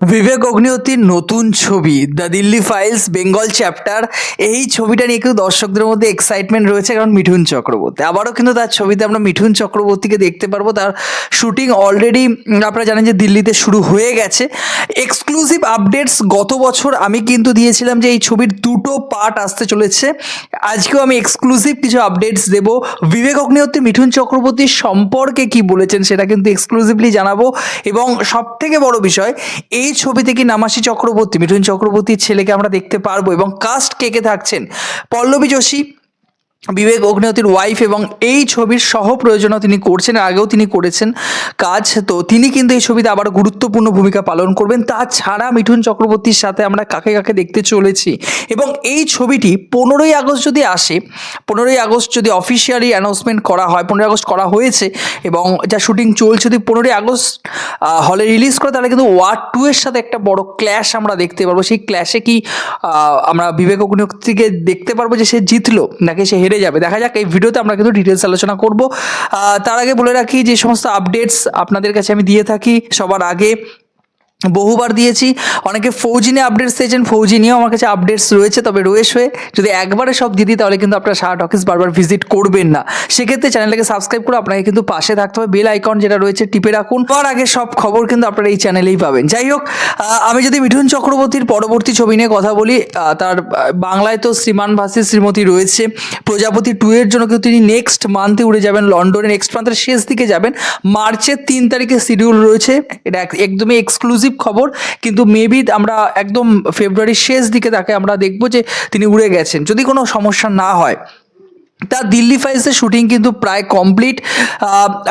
বিবেক অগ্নিহোত্রীর নতুন ছবি, the Delhi files, Bengal chapter, এই ছবিটা নিয়ে কিন্তু দর্শকদের মধ্যে এক্সাইটমেন্ট রয়েছে কারণ মিঠুন চক্রবর্তী। আবারও কিন্তু তার ছবিতে আমরা মিঠুন চক্রবর্তীকে দেখতে পারব। তার শুটিং অলরেডি আপনারা জানেন যে দিল্লিতে শুরু হয়ে গেছে। এক্সক্লুসিভ আপডেটস গত বছর আমি কিন্তু দিয়েছিলাম যে এই ছবির দুটো পার্ট আসতে চলেছে। আজকেও আমি এক্সক্লুসিভ কিছু আপডেটস দেব। বিবেক অগ্নিহোত্রী মিঠুন চক্রবর্তীর সম্পর্কে কি বলেছেন সেটা কিন্তু এক্সক্লুসিভলি জানাব। এবং সব থেকে বড় বিষয়, এই ছবিতে থেকে নামাসি চক্রবর্তী, মিঠুন চক্রবর্তীর ছেলেকে আমরা দেখতে পারব এবং কাস্ট কে কে থাকছেন? পল্লবী যোশী বিবেক অগ্নিহতির ওয়াইফ এবং এই ছবির সহ প্রয়োজনও তিনি করছেন আগেও তিনি করেছেন কাজ। তো তিনি কিন্তু এই ছবিতে আবার গুরুত্বপূর্ণ ভূমিকা পালন করবেন। তাছাড়া মিঠুন চক্রবর্তীর সাথে আমরা কাকে কাকে দেখতে চলেছি এবং এই ছবিটি পনেরোই আগস্ট যদি আসে, পনেরোই আগস্ট যদি অফিসিয়ালি অ্যানাউন্সমেন্ট করা হয়, পনেরোই আগস্ট করা হয়েছে এবং যা শুটিং চলছে, যদি পনেরোই আগস্ট হলে রিলিজ করে, তাহলে কিন্তু ওয়ার টু এর সাথে একটা বড় ক্ল্যাশ আমরা দেখতে পারব। সেই ক্ল্যাশে কি আমরা বিবেক অগ্নিহোত্রীকে দেখতে পারব যে সে জিতলো, নাকি সে হেরে যাবে। দেখা যাক এই ভিডিওতে আমরা কিন্তু ডিটেলস আলোচনা করব। তার আগে বলে রাখি যে সমস্ত আপডেটস আপনাদের কাছে আমি দিয়ে থাকি সবার আগে। বহুবার দিয়েছি। অনেকে ফৌজি নিয়ে আপডেটস চেয়েছেন ফৌজি নিয়েও আমার কাছে আপডেটস রয়েছে, তবে রয়েছে হয়ে যদি একবারে সব দিয়ে দিই, তাহলে কিন্তু আপনারা শার্ট অফিস বারবার ভিজিট করবেন না। সেক্ষেত্রে চ্যানেলটাকে সাবস্ক্রাইব করে আপনাকে কিন্তু পাশে থাকতে হবে। বেল আইকন যেটা রয়েছে, টিপে রাখুন। তার আগে সব খবর কিন্তু আপনারা এই চ্যানেলেই পাবেন। যাই হোক আমি যদি মিঠুন চক্রবর্তীর পরবর্তী ছবি নিয়ে কথা বলি তার বাংলায় তো শ্রীমান ভাসি শ্রীমতী রয়েছে। প্রজাপতি টু এর জন্য কিন্তু তিনি নেক্সট মান্থে উড়ে যাবেন লন্ডনে নেক্সট মান্থের শেষ দিকে যাবেন। মার্চের তিন তারিখে শিডিউল রয়েছে। এটা এক- একদমই এক্সক্লুসিভ খবর, কিন্তু মেবি আমরা একদম ফেব্রুয়ারির শেষ দিকে তাকে আমরা দেখব যে তিনি উড়ে গেছেন। যদি কোনো সমস্যা না হয়। তা দিল্লি ফাইলসের শুটিং কিন্তু প্রায় কমপ্লিট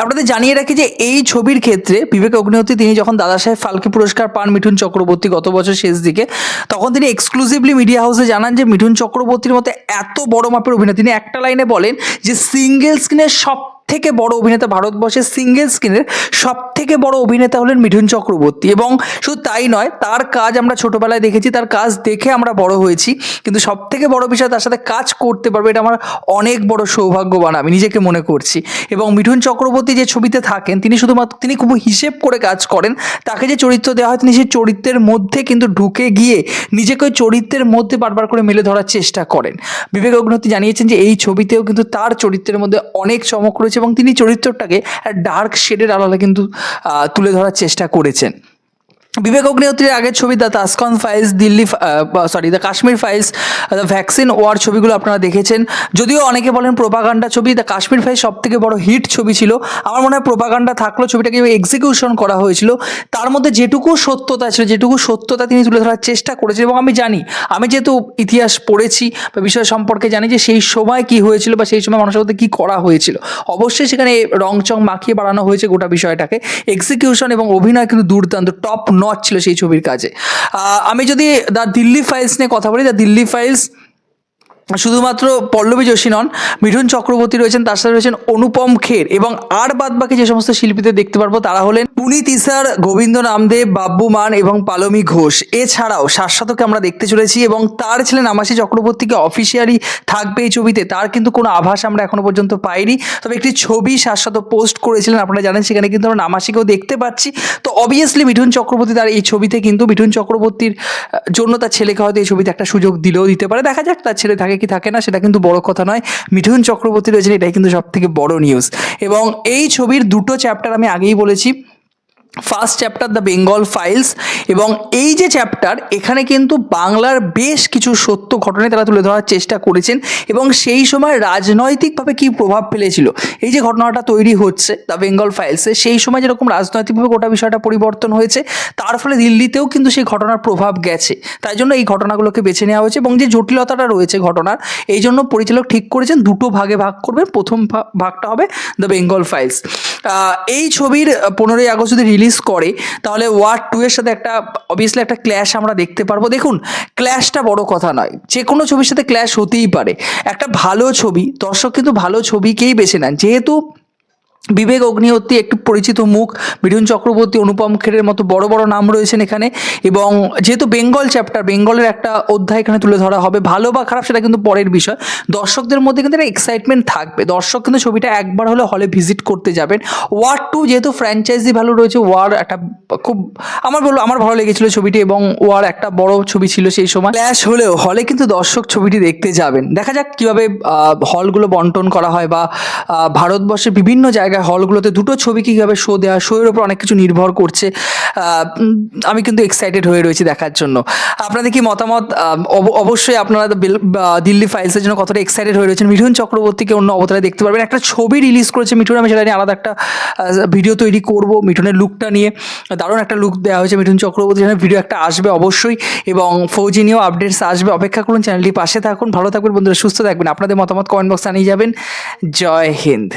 আপনাদের জানিয়ে রাখি যে এই ছবির ক্ষেত্রে বিবেক অগ্নিহোত্রী তিনি যখন দাদা সাহেব ফালকে পুরস্কার পান মিঠুন চক্রবর্তী গত বছর শেষ দিকে, তখন তিনি এক্সক্লুসিভলি মিডিয়া হাউসে জানান যে মিঠুন চক্রবর্তীর মতো এত বড় মাপের অভিনেতা তিনি একটা লাইনে বলেন যে সিঙ্গেল স্ক্রিনের সব থেকে বড় অভিনেতা ভারতবর্ষের সিঙ্গেল স্ক্রিনের সব থেকে বড় অভিনেতা হলেন মিঠুন চক্রবর্তী। এবং শুধু তাই নয়, তার কাজ আমরা ছোটবেলায় দেখেছি, তার কাজ দেখে আমরা বড় হয়েছি। কিন্তু সব থেকে বড় বিষয় তার সাথে কাজ করতে পারবে, এটা আমার অনেক বড় সৌভাগ্যবান, আমি নিজেকে মনে করছি। এবং মিঠুন চক্রবর্তী যে ছবিতে থাকেন, তিনি শুধুমাত্র, তিনি খুব হিসেব করে কাজ করেন। তাকে যে চরিত্র দেওয়া হয়, তিনি সেই চরিত্রের মধ্যে কিন্তু ঢুকে গিয়ে নিজেকে ওই চরিত্রের মধ্যে বারবার করে মেলে ধরার চেষ্টা করেন। বিবেক অগ্নতি জানিয়েছেন যে, এই ছবিতেও কিন্তু তার চরিত্রের মধ্যে অনেক চমক রয়েছে। এবং তিনি চরিত্রটাকে ডার্ক শেডের আড়ালে কিন্তু তুলে ধরার চেষ্টা করেছেন। বিবেক অগ্নিহোত্রীর আগের ছবি the Tashkent files, Delhi sorry the Kashmir files, the vaccine war ছবিগুলো আপনারা দেখেছেন। যদিও অনেকে বলেন প্রোপাগান্ডা ছবি, দ্য কাশ্মীর ফাইলস সব থেকে বড় হিট ছবি ছিল। আমার মনে হয় প্রোপাগান্ডা থাকলেও ছবিটাকে এক্সিকিউশন করা হয়েছিল। তার মধ্যে যেটুকু সত্যতা ছিল, যেটুকু সত্যতা তিনি তুলে ধরার চেষ্টা করেছেন এবং আমি জানি, আমি যেহেতু ইতিহাস পড়েছি বা বিষয় সম্পর্কে জানি যে সেই সময় কি হয়েছিল বা সেই সময় মানুষের মধ্যে কী করা হয়েছিল। অবশ্যই সেখানে রং চং মাখিয়ে বাড়ানো হয়েছে গোটা বিষয়টাকে। এক্সিকিউশন এবং অভিনয় কিন্তু দুর্দান্ত টপ নট ছিল সেই ছবির কাজে। আমি যদি দ্য দিল্লি ফাইলস নিয়ে কথা বলি দ্য দিল্লি ফাইলস শুধুমাত্র পল্লবী যোশী নন, মিঠুন চক্রবর্তী রয়েছেন, তার সাথে রয়েছেন অনুপম খের এবং আর বাদ বাকি যে সমস্ত শিল্পীদের দেখতে পারব, তারা হলেন পুনিত ইসার, গোবিন্দ নামদেব, বাব্বু মান এবং পালমি ঘোষ। এছাড়াও শাশ্বতকে আমরা দেখতে চলেছি এবং তার ছিলেন আমাসী চক্রবর্তীকে অফিসিয়ালি থাকবে এই ছবিতে, তার কিন্তু কোনো আভাস আমরা এখনও পর্যন্ত পাইনি। তবে একটি ছবি শাশ্বত পোস্ট করেছিলেন, আপনারা জানেন, সেখানে কিন্তু আমরা নামাসিকেও দেখতে পাচ্ছি। তো অবভিয়াসলি মিঠুন চক্রবর্তী তার এই ছবিতে কিন্তু মিঠুন চক্রবর্তীর জন্য তার ছেলেকে হয়তো এই ছবিতে একটা সুযোগ দিলেও দিতে পারে। দেখা যাক তার ছেলে থাকে কি থাকে না, সেটা কিন্তু বড় কথা নয়। মিঠুন চক্রবর্তী রয়েছেন, এটাই কিন্তু সব থেকে বড় নিউজ এবং এই ছবির দুটো চ্যাপ্টার আমি আগেই বলেছি। First chapter the Bengal files এবং এই যে চ্যাপ্টার এখানে কিন্তু বাংলার বেশ কিছু সত্য ঘটনা তারা তুলে ধরার চেষ্টা করেছেন, এবং সেই সময় রাজনৈতিকভাবে কী প্রভাব ফেলেছিল? এই যে ঘটনাটা তৈরি হচ্ছে দ্য বেঙ্গল ফাইলসে সেই সময় যেরকম রাজনৈতিকভাবে গোটা বিষয়টা পরিবর্তন হয়েছে, তার ফলে দিল্লিতেও কিন্তু সেই ঘটনার প্রভাব গেছে। তাই জন্য এই ঘটনাগুলোকে বেছে নেওয়া হয়েছে, এবং যে জটিলতাটা রয়েছে ঘটনার, এই জন্য পরিচালক ঠিক করেছেন, দুটো ভাগে ভাগ করবেন, প্রথম ভাগটা হবে দ্য বেঙ্গল ফাইলস এই ছবির পনেরোই আগস্ট যদি রিলিজ করে, তাহলে ওয়ার টু এর সাথে একটা অবভিয়াসলি একটা ক্ল্যাশ আমরা দেখতে পারব। দেখুন ক্ল্যাশটা বড় কথা নয়, যে কোনো ছবির সাথে ক্ল্যাশ হতেই পারে। একটা ভালো ছবি, দর্শক কিন্তু ভালো ছবিকেই বেছে নেন। যেহেতু বিবেক অগ্নিহত্রী একটু পরিচিত মুখ মিঠুন চক্রবর্তী অনুপম খেরের মতো বড় বড় নাম রয়েছেন এখানে এবং যেহেতু বেঙ্গল চ্যাপ্টার, বেঙ্গলের একটা অধ্যায় এখানে তুলে ধরা হবে, ভালো বা খারাপ সেটা কিন্তু পরের বিষয়। দর্শকদের মধ্যে কিন্তু একটা এক্সাইটমেন্ট থাকবে। দর্শক কিন্তু ছবিটা একবার হলে হলে ভিজিট করতে যাবেন। ওয়ার টু যেহেতু ফ্র্যাঞ্চাইজি ভ্যালু রয়েছে ওয়ার একটা খুব, আমার বলব আমার ভালো লেগেছিল ছবিটি এবং ওয়ার একটা বড় ছবি ছিল সেই সময়। ক্ল্যাশ হলেও হলে কিন্তু দর্শক ছবিটি দেখতে যাবেন। দেখা যাক কীভাবে হলগুলো বন্টন করা হয় বা ভারতবর্ষের বিভিন্ন জায়গায় হলগুলোতে দুটো ছবি কীভাবে শো দেওয়া শোয়ের ওপর অনেক কিছু নির্ভর করছে আমি কিন্তু এক্সাইটেড হয়ে রয়েছি দেখার জন্য। আপনাদের কি মতামত? অব- অবশ্যই আপনারা দিল্লি ফাইলসের জন্য কতটা এক্সাইটেড হয়ে রয়েছেন? মিঠুন চক্রবর্তীকে অন্য অবতারে দেখতে পারবেন। একটা ছবি রিলিজ করেছে মিঠুন, আমি সেটা নিয়ে আলাদা একটা ভিডিও তৈরি করব মিঠুনের লুকটা নিয়ে। দারুণ একটা লুক দেওয়া হয়েছে মিঠুন চক্রবর্তী ভিডিও একটা আসবে অবশ্যই, এবং ফৌজি নিয়েও আপডেটস আসবে। অপেক্ষা করুন চ্যানেলটি পাশে থাকুন, ভালো থাকবেন বন্ধুরা, সুস্থ থাকবেন। আপনাদের মতামত কমেন্ট বক্সে জানিয়ে যাবেন। জয় হিন্দ।